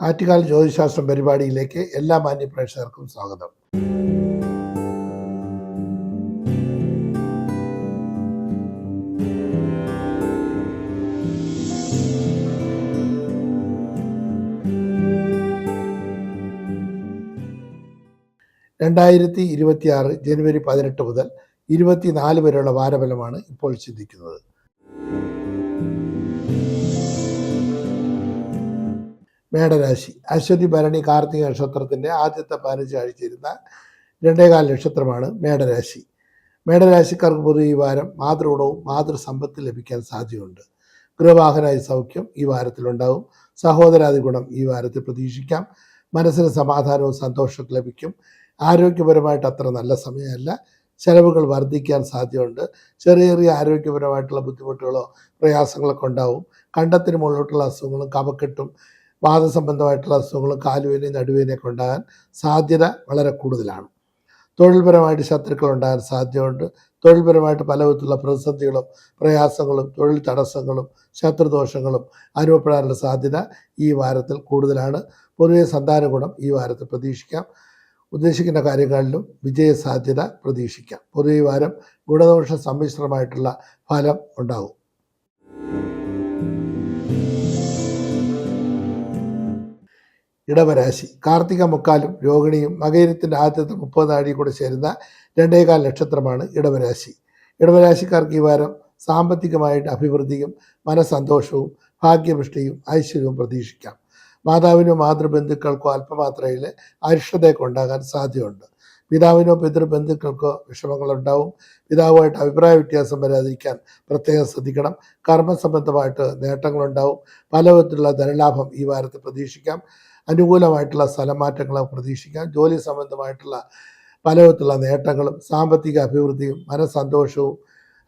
ആറ്റുകാൽ ജ്യോതിശാസ്ത്രം പരിപാടിയിലേക്ക് എല്ലാ മാന്യ പ്രേക്ഷകർക്കും സ്വാഗതം. രണ്ടായിരത്തി ഇരുപത്തിയാറ് ജനുവരി പതിനെട്ട് മുതൽ ഇരുപത്തിനാല് വരെയുള്ള വാരഫലമാണ് ഇപ്പോൾ ചിന്തിക്കുന്നത് മേടരാശി. അശ്വതി ഭരണി കാർത്തിക നക്ഷത്രത്തിന്റെ ആദ്യത്തെ പതിനഞ്ച് ആഴ്ചയിരുന്ന രണ്ടേകാൽ നക്ഷത്രമാണ് മേടരാശി. മേടരാശിക്കാർക്ക് പൊതുവെ ഈ വാരം മാതൃഗുണവും മാതൃസമ്പത്ത് ലഭിക്കാൻ സാധ്യതയുണ്ട്. ഗൃഹവാഹനായ സൗഖ്യം ഈ വാരത്തിലുണ്ടാവും. സഹോദരാദി ഗുണം ഈ വാരത്തിൽ പ്രതീക്ഷിക്കാം. മനസ്സിന് സമാധാനവും സന്തോഷവും ലഭിക്കും. ആരോഗ്യപരമായിട്ട് അത്ര നല്ല സമയമല്ല. ചെലവുകൾ വർദ്ധിക്കാൻ സാധ്യതയുണ്ട്. ചെറിയ ചെറിയ ആരോഗ്യപരമായിട്ടുള്ള ബുദ്ധിമുട്ടുകളോ പ്രയാസങ്ങളൊക്കെ ഉണ്ടാവും. കണ്ടത്തിന് മുകളിലോട്ടുള്ള അസുഖങ്ങളും കഫക്കെട്ടും വാദസംബന്ധമായിട്ടുള്ള അസുഖങ്ങളും കാലുവേനയും നടുവേനയൊക്കെ ഉണ്ടാകാൻ സാധ്യത വളരെ കൂടുതലാണ്. തൊഴിൽപരമായിട്ട് ശത്രുക്കൾ ഉണ്ടാകാൻ സാധ്യതയുണ്ട്. തൊഴിൽപരമായിട്ട് പല വിധത്തിലുള്ള പ്രതിസന്ധികളും പ്രയാസങ്ങളും തൊഴിൽ തടസ്സങ്ങളും ശത്രുദോഷങ്ങളും അനുഭവപ്പെടാനുള്ള സാധ്യത ഈ വാരത്തിൽ കൂടുതലാണ്. പൊതുവെ സന്താന ഗുണം ഈ വാരത്തിൽ പ്രതീക്ഷിക്കാം. ഉദ്ദേശിക്കുന്ന കാര്യങ്ങളിലും വിജയ സാധ്യത പ്രതീക്ഷിക്കാം. പൊതുവെ ഈ വാരം ഗുണദോഷ സമ്മിശ്രമായിട്ടുള്ള ഫലം ഉണ്ടാകും. ഇടവരാശി. കാർത്തിക മുക്കാലും രോഹിണിയും മകയിരത്തിന്റെ ആദ്യത്തെ മുപ്പത് നാഴിയും കൂടെ ചേരുന്ന രണ്ടേകാൽ നക്ഷത്രമാണ് ഇടവരാശി. ഇടവരാശിക്കാർക്ക് ഈ വാരം സാമ്പത്തികമായിട്ട് അഭിവൃദ്ധിയും മനസന്തോഷവും ഭാഗ്യപുഷ്ടിയും ഐശ്വര്യവും പ്രതീക്ഷിക്കാം. മാതാവിനോ മാതൃബന്ധുക്കൾക്കോ അല്പമാത്രയിൽ അരിഷ്ടതയൊക്കെ ഉണ്ടാകാൻ സാധ്യതയുണ്ട്. പിതാവിനോ പിതൃബന്ധുക്കൾക്കോ വിഷമങ്ങളുണ്ടാവും. പിതാവുമായിട്ട് അഭിപ്രായ വ്യത്യാസം വരാതിരിക്കാൻ പ്രത്യേകം ശ്രദ്ധിക്കണം. കർമ്മസംബന്ധമായിട്ട് നേട്ടങ്ങളുണ്ടാവും. പല വിധത്തിലുള്ള ധനലാഭം ഈ വാരത്തിൽ പ്രതീക്ഷിക്കാം. അനുകൂലമായിട്ടുള്ള സ്ഥലമാറ്റങ്ങളെ പ്രതീക്ഷിക്കാം. ജോലി സംബന്ധമായിട്ടുള്ള പലവിധത്തിലുള്ള നേട്ടങ്ങളും സാമ്പത്തിക അഭിവൃദ്ധിയും മനസ്സന്തോഷവും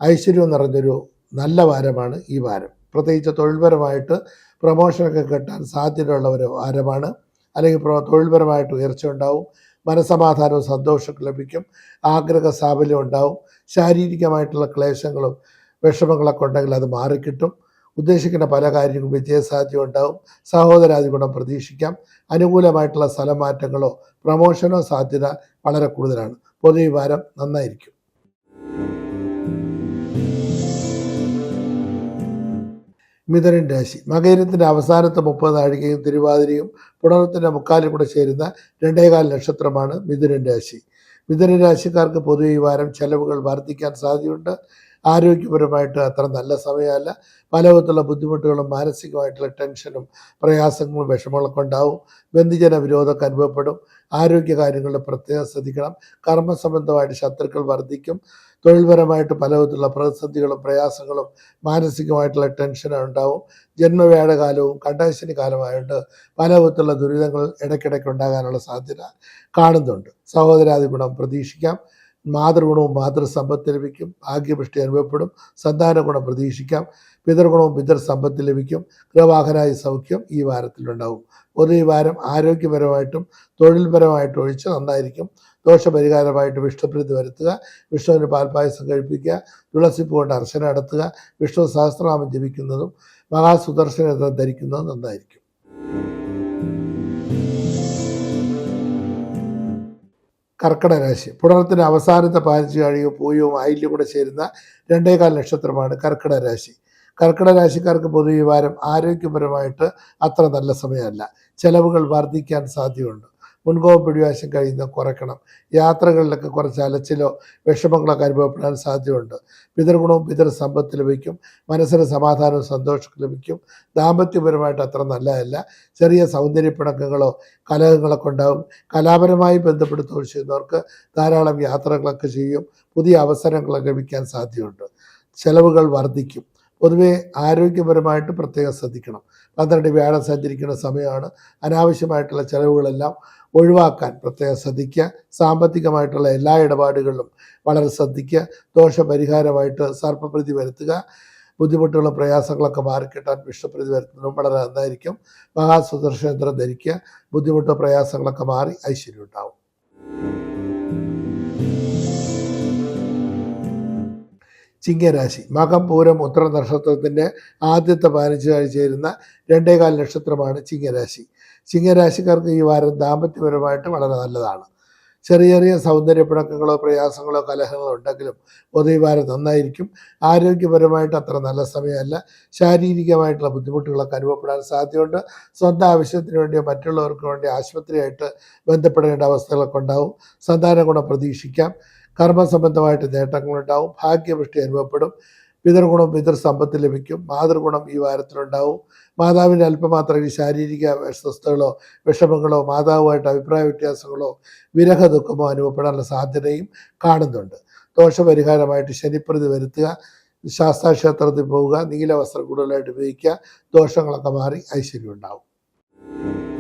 ഐശ്വര്യവും നിറഞ്ഞൊരു നല്ല വാരമാണ് ഈ വാരം. പ്രത്യേകിച്ച് തൊഴിൽപരമായിട്ട് പ്രൊമോഷനൊക്കെ കിട്ടാൻ സാധ്യതയുള്ള ഒരു വാരമാണ്. അല്ലെങ്കിൽ തൊഴിൽപരമായിട്ട് ഉയർച്ച ഉണ്ടാവും. മനസമാധാനവും സന്തോഷവും ലഭിക്കും. ആഗ്രഹ സാഫല്യം ഉണ്ടാവും. ശാരീരികമായിട്ടുള്ള ക്ലേശങ്ങളും വിഷമങ്ങളൊക്കെ ഉണ്ടെങ്കിൽ അത് മാറിക്കിട്ടും. ഉദ്ദേശിക്കുന്ന പല കാര്യങ്ങളും വിജയസാധ്യത ഉണ്ടാവും സഹോദരാദി ഗുണം പ്രതീക്ഷിക്കാം. അനുകൂലമായിട്ടുള്ള സ്ഥലമാറ്റങ്ങളോ പ്രമോഷനോ സാധ്യത വളരെ കൂടുതലാണ്. പൊതു ഈ വാരം നന്നായിരിക്കും. മിഥുനൻ രാശി. മകരത്തിന്റെ അവസാനത്തെ മുപ്പത് നാഴികയും തിരുവാതിരയും പുണർത്തിന്റെ മുക്കാലും കൂടെ ചേരുന്ന രണ്ടേകാൽ നക്ഷത്രമാണ് മിഥുനൻ രാശി. മിഥുനൻ രാശിക്കാർക്ക് പൊതുവെ ഈ വാരം ചെലവുകൾ വർദ്ധിക്കാൻ സാധ്യതയുണ്ട്. ആരോഗ്യപരമായിട്ട് അത്ര നല്ല സമയമല്ല. പല വിധത്തിലുള്ള ബുദ്ധിമുട്ടുകളും മാനസികമായിട്ടുള്ള ടെൻഷനും പ്രയാസങ്ങളും വിഷമങ്ങളൊക്കെ ഉണ്ടാവും. ബന്ധുജന വിരോധമൊക്കെ അനുഭവപ്പെടും. ആരോഗ്യ കാര്യങ്ങളിൽ പ്രത്യേകം ശ്രദ്ധിക്കണം. കർമ്മസംബന്ധമായിട്ട് ശത്രുക്കൾ വർദ്ധിക്കും. തൊഴിൽപരമായിട്ട് പല വിധത്തിലുള്ള പ്രതിസന്ധികളും പ്രയാസങ്ങളും മാനസികമായിട്ടുള്ള ടെൻഷനും ഉണ്ടാവും. ജന്മവേടകാലവും കണ്ടശനി കാലമായിട്ട് പല വിധത്തിലുള്ള ദുരിതങ്ങൾ ഇടയ്ക്കിടയ്ക്ക് ഉണ്ടാകാനുള്ള സാധ്യത കാണുന്നുണ്ട്. സഹോദരാദി ഗുണം പ്രതീക്ഷിക്കാം. മാതൃഗുണവും മാതൃസമ്പത്ത് ലഭിക്കും. ഭാഗ്യപുഷ്ടി അനുഭവപ്പെടും. സന്താന ഗുണം പ്രതീക്ഷിക്കാം. പിതൃഗുണവും പിതൃ സമ്പത്ത് ലഭിക്കും. ഗൃഹവാഹനായ സൗഖ്യം ഈ വാരത്തിലുണ്ടാവും. ഒരു ഈ വാരം ആരോഗ്യപരമായിട്ടും തൊഴിൽപരമായിട്ടും ഒഴിച്ച് നന്നായിരിക്കും. ദോഷപരിഹാരമായിട്ട് വിഷ്ണുപ്രീതി വരുത്തുക വിഷ്ണുവിന് പാൽപായസം കഴിപ്പിക്കുക തുളസിപ്പൂ കൊണ്ട് അർച്ചന നടത്തുക വിഷ്ണു സഹസ്രനാമം ജപിക്കുന്നതും മഹാസുദർശന ധരിക്കുന്നതും നന്നായിരിക്കും. കർക്കിടരാശി. പുണർത്തിന് അവസാനത്തെ പാലിച്ചു കഴിയും പൂയവും ആയില്യം കൂടെ ചേരുന്ന രണ്ടേകാൽ നക്ഷത്രമാണ് കർക്കിടരാശി. രാശി പൊതുവിവാരം ആരോഗ്യപരമായിട്ട് അത്ര നല്ല സമയമല്ല. ചെലവുകൾ വർദ്ധിക്കാൻ സാധ്യതയുണ്ട്. മുൻകോപ പിടിവാശം കഴിയുന്ന കുറയ്ക്കണം. യാത്രകളിലൊക്കെ കുറച്ച് അലച്ചിലോ വിഷമങ്ങളൊക്കെ അനുഭവപ്പെടാൻ സാധ്യതയുണ്ട്. പിതൃഗുണവും പിതൃ സമ്പത്ത് ലഭിക്കും. മനസ്സിന് സമാധാനവും സന്തോഷവും ലഭിക്കും. ദാമ്പത്യപരമായിട്ട് അത്ര നല്ലതല്ല. ചെറിയ സൗന്ദര്യപ്പിണക്കങ്ങളോ കലഹങ്ങളൊക്കെ ഉണ്ടാവും. കലാപരമായി ബന്ധപ്പെട്ട് ചെയ്യുന്നവർക്ക് ധാരാളം യാത്രകളൊക്കെ ചെയ്യും. പുതിയ അവസരങ്ങളൊക്കെ ലഭിക്കാൻ സാധ്യതയുണ്ട്. ചെലവുകൾ വർദ്ധിക്കും. പൊതുവെ ആരോഗ്യപരമായിട്ട് പ്രത്യേകം ശ്രദ്ധിക്കണം. പന്ത്രണ്ട് വ്യാഴം സഞ്ചരിക്കുന്ന സമയമാണ്. അനാവശ്യമായിട്ടുള്ള ചെലവുകളെല്ലാം ഒഴിവാക്കാൻ പ്രത്യേകം ശ്രദ്ധിക്കുക. സാമ്പത്തികമായിട്ടുള്ള എല്ലാ ഇടപാടുകളിലും വളരെ ശ്രദ്ധിക്കുക. ദോഷപരിഹാരമായിട്ട് സർപ്പപ്രതി വരുത്തുക. ബുദ്ധിമുട്ടുകളും പ്രയാസങ്ങളൊക്കെ മാറിക്കിട്ടാൻ വിഷ്ണുപ്രതി വരുത്തുന്നതും വളരെ നന്നായിരിക്കും. മഹാസുദർശനേന്ദ്രം ധരിക്കുക. ബുദ്ധിമുട്ടോ പ്രയാസങ്ങളൊക്കെ മാറി ഐശ്വര്യം ഉണ്ടാവും. ചിങ്ങരാശി. മകം പൂരം ഉത്തര നക്ഷത്രത്തിന്റെ ആദ്യത്തെ പതിനഞ്ച് ആഴ്ച ചേരുന്ന രണ്ടേകാൽ നക്ഷത്രമാണ് ചിങ്ങരാശി. ചിങ്ങരാശിക്കാർക്ക് ഈ വാരം ദാമ്പത്യപരമായിട്ട് വളരെ നല്ലതാണ്. ചെറിയ ചെറിയ സൗന്ദര്യ പിണക്കങ്ങളോ പ്രയാസങ്ങളോ കലഹങ്ങളോ ഉണ്ടെങ്കിലും പൊതുവെ വാരം നന്നായിരിക്കും. ആരോഗ്യപരമായിട്ട് അത്ര നല്ല സമയമല്ല. ശാരീരികമായിട്ടുള്ള ബുദ്ധിമുട്ടുകളൊക്കെ അനുഭവപ്പെടാൻ സാധ്യതയുണ്ട്. സ്വന്തം ആവശ്യത്തിന് വേണ്ടിയോ മറ്റുള്ളവർക്ക് വേണ്ടി ആശുപത്രിയായിട്ട് ബന്ധപ്പെടേണ്ട അവസ്ഥകളൊക്കെ ഉണ്ടാവും. സന്താന ഗുണം പ്രതീക്ഷിക്കാം. കർമ്മസംബന്ധമായിട്ട് നേട്ടങ്ങളുണ്ടാവും. ഭാഗ്യപുഷ്ടി അനുഭവപ്പെടും. പിതൃഗുണം പിതൃസമ്പത്ത് ലഭിക്കും. മാതൃഗുണം ഈ വാരത്തിലുണ്ടാവും. മാതാവിന്റെ ഈ ശാരീരിക അസ്വസ്ഥതകളോ വിഷമങ്ങളോ മാതാവുമായിട്ട് അഭിപ്രായ വ്യത്യാസങ്ങളോ വിരഹ ദുഃഖമോ അനുഭവപ്പെടാനുള്ള സാധ്യതയും കാണുന്നുണ്ട്. ദോഷപരിഹാരമായിട്ട് ശനിപ്രതി വരുത്തുക ശാസ്താക്ഷേത്രത്തിൽ പോവുക നീല വസ്ത്രം കൂടുതലായിട്ട് ഉപയോഗിക്കുക ദോഷങ്ങളൊക്കെ മാറി ഐശ്വര്യം ഉണ്ടാവും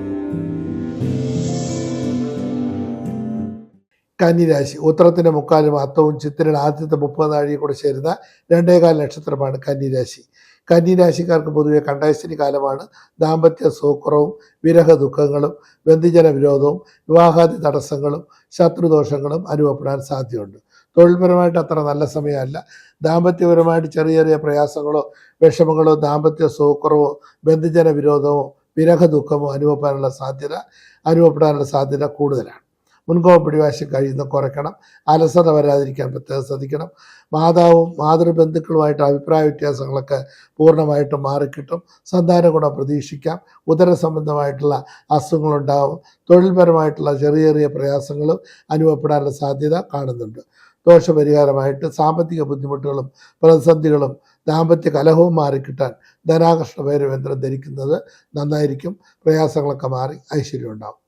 കന്നിരാശി. ഉത്തരത്തിന്റെ മുക്കാലും അത്തവും ചിത്തിരയുടെ ആദ്യത്തെ മുപ്പത് നാഴിക കൂടെ ചേരുന്ന രണ്ടേകാൽ നക്ഷത്രമാണ് കന്നിരാശി. കന്നിരാശിക്കാർക്ക് പൊതുവെ കണ്ടയസ്ഥിനി കാലമാണ്. ദാമ്പത്യ സുഖക്കുറവും വിരഹ ദുഃഖങ്ങളും ബന്ധുജന വിരോധവും വിവാഹാദി തടസ്സങ്ങളും ശത്രുദോഷങ്ങളും അനുഭവപ്പെടാൻ സാധ്യതയുണ്ട്. തൊഴിൽപരമായിട്ട് അത്ര നല്ല സമയമല്ല. ദാമ്പത്യപരമായിട്ട് ചെറിയ ചെറിയ പ്രയാസങ്ങളോ വിഷമങ്ങളോ ദാമ്പത്യ സുഖക്കുറവോ ബന്ധുജന വിരോധമോ വിരഹ ദുഃഖമോ അനുഭവപ്പെടാനുള്ള സാധ്യത അനുഭവപ്പെടാനുള്ള സാധ്യത കൂടുതലാണ്. മുൻകോപ പിടിവാശി കഴിയുന്ന കുറയ്ക്കണം. അലസത വരാതിരിക്കാൻ പ്രത്യേകം ശ്രദ്ധിക്കണം. മാതാവും മാതൃബന്ധുക്കളുമായിട്ട് അഭിപ്രായ വ്യത്യാസങ്ങളൊക്കെ പൂർണമായിട്ടും മാറിക്കിട്ടും. സന്താന ഗുണം പ്രതീക്ഷിക്കാം. ഉദര സംബന്ധമായിട്ടുള്ള അസുഖങ്ങളുണ്ടാവും. തൊഴിൽപരമായിട്ടുള്ള ചെറിയ ചെറിയ പ്രയാസങ്ങളും അനുഭവപ്പെടാനുള്ള സാധ്യത കാണുന്നുണ്ട്. ദോഷപരിഹാരമായിട്ട് സാമ്പത്തിക ബുദ്ധിമുട്ടുകളും പ്രതിസന്ധികളും ദാമ്പത്യ കലഹവും മാറിക്കിട്ടാൻ ധനാകർഷണ ഭൈരവേന്ദ്രം ധരിക്കുന്നത് നന്നായിരിക്കും. പ്രയാസങ്ങളൊക്കെ മാറി ഐശ്വര്യം ഉണ്ടാവും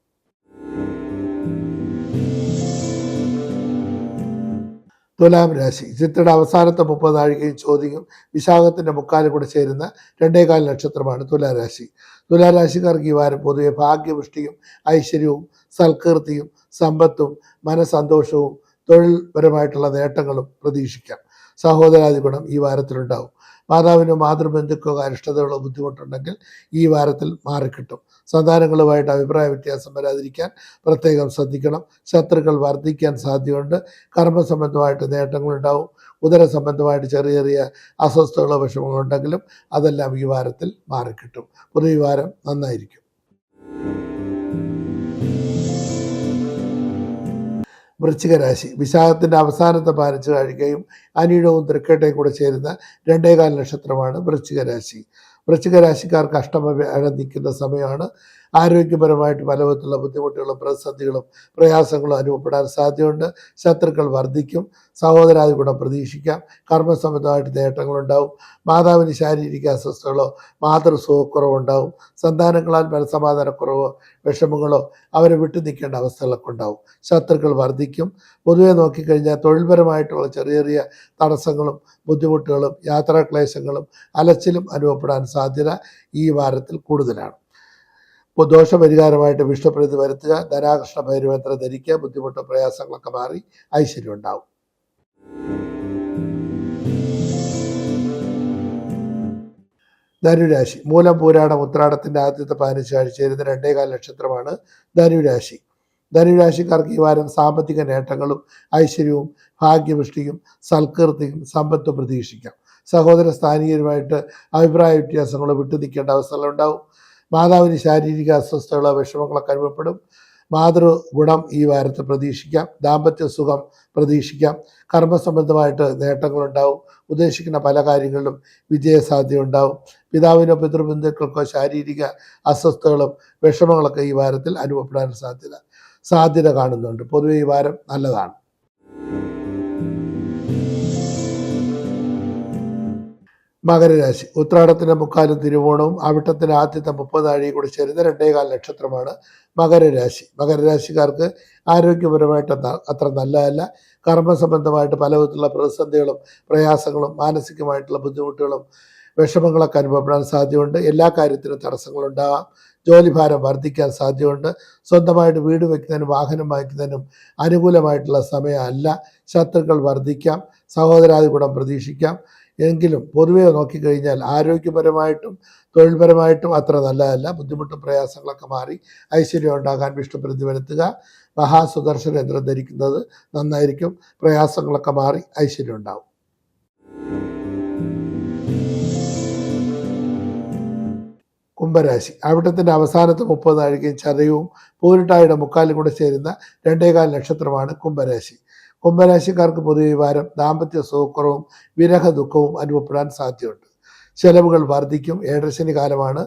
തുലാം രാശി. ചിത്രയുടെ അവസാനത്തെ മുപ്പത് നാഴികയും ചോദ്യവും വിശാഖത്തിന്റെ മുക്കാലും കൂടെ ചേരുന്ന രണ്ടേകാൽ നക്ഷത്രമാണ് തുലാരാശി തുലാരാശിക്കാർക്ക് ഈ വാരം പൊതുവെ ഭാഗ്യപുഷ്ടിയും ഐശ്വര്യവും സൽകീർത്തിയും സമ്പത്തും മനസന്തോഷവും തൊഴിൽപരമായിട്ടുള്ള നേട്ടങ്ങളും പ്രതീക്ഷിക്കാം. സഹോദരാദി ഗുണം ഈ വാരത്തിലുണ്ടാവും. മാതാവിനോ മാതൃബന്ധുക്കോ അരിഷ്ടതകളോ ബുദ്ധിമുട്ടുണ്ടെങ്കിൽ ഈ വാരത്തിൽ മാറിക്കിട്ടും. സന്താനങ്ങളുമായിട്ട് അഭിപ്രായ വ്യത്യാസം വരാതിരിക്കാൻ പ്രത്യേകം ശ്രദ്ധിക്കണം. ശത്രുക്കൾ വർദ്ധിക്കാൻ സാധ്യതയുണ്ട്. കർമ്മ സംബന്ധമായിട്ട് നേട്ടങ്ങളുണ്ടാവും. ഉദര സംബന്ധമായിട്ട് ചെറിയ ചെറിയ അസ്വസ്ഥതകളോ വിഷമങ്ങളോ ഉണ്ടെങ്കിലും അതെല്ലാം ഈ വാരത്തിൽ മാറിക്കിട്ടും. പുതിയ വാരം നന്നായിരിക്കും. വൃശ്ചികരാശി. വിശാഖത്തിന്റെ അവസാനത്തെ പാലിച്ച് കഴിക്കുകയും അനിഴവും തൃക്കേട്ടയും കൂടെ ചേരുന്ന രണ്ടേകാൽ നക്ഷത്രമാണ് വൃശ്ചികരാശി. വൃശ്ചികരാശിക്കാർക്ക് അഷ്ടമ നിൽക്കുന്ന സമയമാണ്. ആരോഗ്യപരമായിട്ട് പല വിധത്തിലുള്ള ബുദ്ധിമുട്ടുകളും പ്രതിസന്ധികളും പ്രയാസങ്ങളും അനുഭവപ്പെടാൻ സാധ്യതയുണ്ട്. ശത്രുക്കൾ വർദ്ധിക്കും. സഹോദരാദി ഗുണം പ്രതീക്ഷിക്കാം. കർമ്മസംബന്ധമായിട്ട് നേട്ടങ്ങളുണ്ടാവും. മാതാവിന് ശാരീരിക അസ്വസ്ഥതകളോ മാതൃസുഖക്കുറവുണ്ടാവും സന്താനങ്ങളാൽ മനസമാധാനക്കുറവോ വിഷമങ്ങളോ അവരെ വിട്ടു നിൽക്കേണ്ട അവസ്ഥകളൊക്കെ ഉണ്ടാവും. ശത്രുക്കൾ വർദ്ധിക്കും. പൊതുവെ നോക്കിക്കഴിഞ്ഞാൽ തൊഴിൽപരമായിട്ടുള്ള ചെറിയ ചെറിയ തടസ്സങ്ങളും ബുദ്ധിമുട്ടുകളും യാത്രാക്ലേശങ്ങളും അലച്ചിലും അനുഭവപ്പെടാൻ സാധ്യത ഈ വാരത്തിൽ കൂടുതലാണ്. ദോഷപരിഹാരമായിട്ട് വിഷ്ണുപ്രതി വരുത്തുക ധനാകൃഷ്ണ ഭൈരവേന്ദ്ര ധരിക്കുക ബുദ്ധിമുട്ട് പ്രയാസങ്ങളൊക്കെ മാറി ഐശ്വര്യം ഉണ്ടാവും. ധനുരാശി. മൂലം പൂരാടം ഉത്രാടത്തിന്റെ ആദ്യത്തെ പതിനഞ്ച് ആഴ്ച ചേരുന്ന രണ്ടേകാൽ നക്ഷത്രമാണ് ധനുരാശി. ധനുരാശിക്കാർക്ക് ഈ വാരം സാമ്പത്തിക നേട്ടങ്ങളും ഐശ്വര്യവും ഭാഗ്യപുഷ്ടിയും സൽകീർത്തിയും സമ്പത്തും പ്രതീക്ഷിക്കാം. സഹോദര സ്ഥാനീയരുമായിട്ട് അഭിപ്രായ വ്യത്യാസങ്ങൾ വിട്ടു നിൽക്കേണ്ട അവസ്ഥകളുണ്ടാവും. മാതാവിന് ശാരീരിക അസ്വസ്ഥതകളോ വിഷമങ്ങളൊക്കെ അനുഭവപ്പെടും മാതൃ ഗുണം ഈ വാരത്ത് പ്രതീക്ഷിക്കാം. ദാമ്പത്യ സുഖം പ്രതീക്ഷിക്കാം. കർമ്മസംബന്ധമായിട്ട് നേട്ടങ്ങളുണ്ടാവും. ഉദ്ദേശിക്കുന്ന പല കാര്യങ്ങളിലും വിജയസാധ്യത ഉണ്ടാവും. പിതാവിനോ പിതൃബന്ധുക്കൾക്കോ ശാരീരിക അസ്വസ്ഥതകളും വിഷമങ്ങളൊക്കെ ഈ വാരത്തിൽ അനുഭവപ്പെടാൻ സാധ്യത സാധ്യത കാണുന്നുണ്ട്. പൊതുവെ ഈ വാരം നല്ലതാണ്. മകരരാശി. ഉത്രാടത്തിന്റെ മുക്കാലും തിരുവോണവും അവിട്ടത്തിന്റെ ആദ്യത്തെ മുപ്പത് ആഴിയും കൂടി ചേരുന്ന രണ്ടേകാൽ നക്ഷത്രമാണ് മകരരാശി. മകരരാശിക്കാർക്ക് ആരോഗ്യപരമായിട്ട് അത്ര- നല്ലതല്ല. കർമ്മസംബന്ധമായിട്ട് പല വിധത്തിലുള്ള പ്രതിസന്ധികളും പ്രയാസങ്ങളും മാനസികമായിട്ടുള്ള ബുദ്ധിമുട്ടുകളും വിഷമങ്ങളൊക്കെ അനുഭവപ്പെടാൻ സാധ്യതയുണ്ട്. എല്ലാ കാര്യത്തിനും തടസ്സങ്ങളുണ്ടാകാം. ജോലിഭാരം വർദ്ധിക്കാൻ സാധ്യതയുണ്ട്. സ്വന്തമായിട്ട് വീട് വയ്ക്കുന്നതിനും വാഹനം വാങ്ങിക്കുന്നതിനും അനുകൂലമായിട്ടുള്ള സമയമല്ല. ശത്രുക്കൾ വർദ്ധിക്കാം. സഹോദരാദി ഗുണം പ്രതീക്ഷിക്കാം. എങ്കിലും പൊതുവെ നോക്കിക്കഴിഞ്ഞാൽ ആരോഗ്യപരമായിട്ടും തൊഴിൽപരമായിട്ടും അത്ര നല്ലതല്ല. ബുദ്ധിമുട്ടും പ്രയാസങ്ങളൊക്കെ മാറി ഐശ്വര്യം ഉണ്ടാകാൻ വിഷ്ണു വരുത്തുക. മഹാസുദർശന യന്ത്രം ധരിക്കുന്നത് നന്നായിരിക്കും. പ്രയാസങ്ങളൊക്കെ മാറി ഐശ്വര്യം ഉണ്ടാവും. കുംഭരാശി. അവിടത്തിന്റെ അവസാനത്തെ മുപ്പത് നാഴികയും ചതയവും പൂരിട്ടായുടെ മുക്കാലും കൂടെ ചേരുന്ന രണ്ടേകാൽ നക്ഷത്രമാണ് കുംഭരാശി. കുംഭരാശിക്കാർക്ക് പൊതുവെ ഈ വാരം ദാമ്പത്യ സുഖക്കുറവും വിരഹ ദുഃഖവും അനുഭവപ്പെടാൻ സാധ്യതയുണ്ട്. ചെലവുകൾ വർദ്ധിക്കും. ഏഴരശനി കാലമാണ്.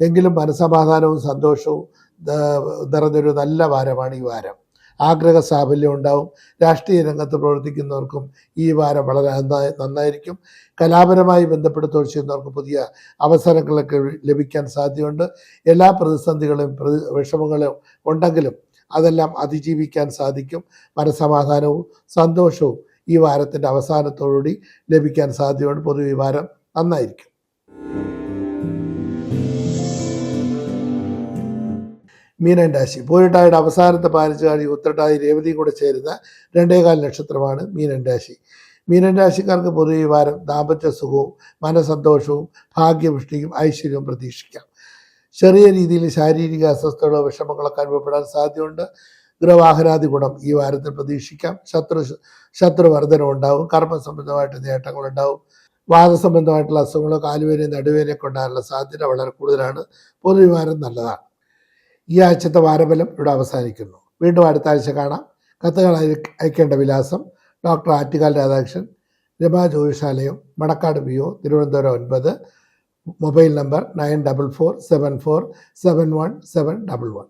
എങ്കിലും മനസമാധാനവും സന്തോഷവും നിറഞ്ഞൊരു നല്ല വാരമാണ് ഈ വാരം. ആഗ്രഹ സാഫല്യം ഉണ്ടാവും. രാഷ്ട്രീയ രംഗത്ത് പ്രവർത്തിക്കുന്നവർക്കും ഈ വാരം വളരെ നന്നായി നന്നായിരിക്കും. കലാപരമായി ബന്ധപ്പെട്ട് ചെയ്യുന്നവർക്ക് പുതിയ അവസരങ്ങളൊക്കെ ലഭിക്കാൻ സാധ്യതയുണ്ട്. എല്ലാ പ്രതിസന്ധികളും പ്രതി വിഷമങ്ങളും ഉണ്ടെങ്കിലും അതെല്ലാം അതിജീവിക്കാൻ സാധിക്കും. മനസമാധാനവും സന്തോഷവും ഈ വാരത്തിന്റെ അവസാനത്തോടുകൂടി ലഭിക്കാൻ സാധ്യതയുണ്ട്. പൊതുവെ ഈ വാരം നന്നായിരിക്കും. മീനൻ രാശി. പോരിട്ടായുടെ അവസാനത്തെ പാലിച്ചുകാരി ഉത്രട്ടാതി രേവതിയും കൂടെ ചേരുന്ന രണ്ടേകാൽ നക്ഷത്രമാണ് മീനൻ രാശി. മീനൻ രാശിക്കാർക്ക് പൊതുവെ വാരം ദാമ്പത്യ സുഖവും മനസന്തോഷവും ഭാഗ്യപുഷ്ടിയും ഐശ്വര്യവും പ്രതീക്ഷിക്കാം. ചെറിയ രീതിയിൽ ശാരീരിക അസ്വസ്ഥതകളോ വിഷമങ്ങളൊക്കെ അനുഭവപ്പെടാൻ സാധ്യതയുണ്ട്. ഗ്രഹവാഹനാദി ഗുണം ഈ വാരത്തിൽ പ്രതീക്ഷിക്കാം. ശത്രു ശത്രുവർദ്ധനം ഉണ്ടാവും. കർമ്മ സംബന്ധമായിട്ട് നേട്ടങ്ങളുണ്ടാവും വാദസംബന്ധമായിട്ടുള്ള അസുഖങ്ങളോ കാലുവേനയും നടുവേനയൊക്കെ ഉണ്ടാകാനുള്ള സാധ്യത വളരെ കൂടുതലാണ്. പൊതുവെ ഈ വാരം നല്ലതാണ്. ഈ ആഴ്ചത്തെ വാരബലം ഇവിടെ അവസാനിക്കുന്നു. വീണ്ടും അടുത്ത ആഴ്ച കാണാം. കത്തുകൾ അയ- അയക്കേണ്ട വിലാസം. Doctor Attukal Radhakrishnan Rama Jyothishalayam Manacaud P O Thiruvananthapuram ഒൻപത്. mobile number nine double four seven four seven one seven double one.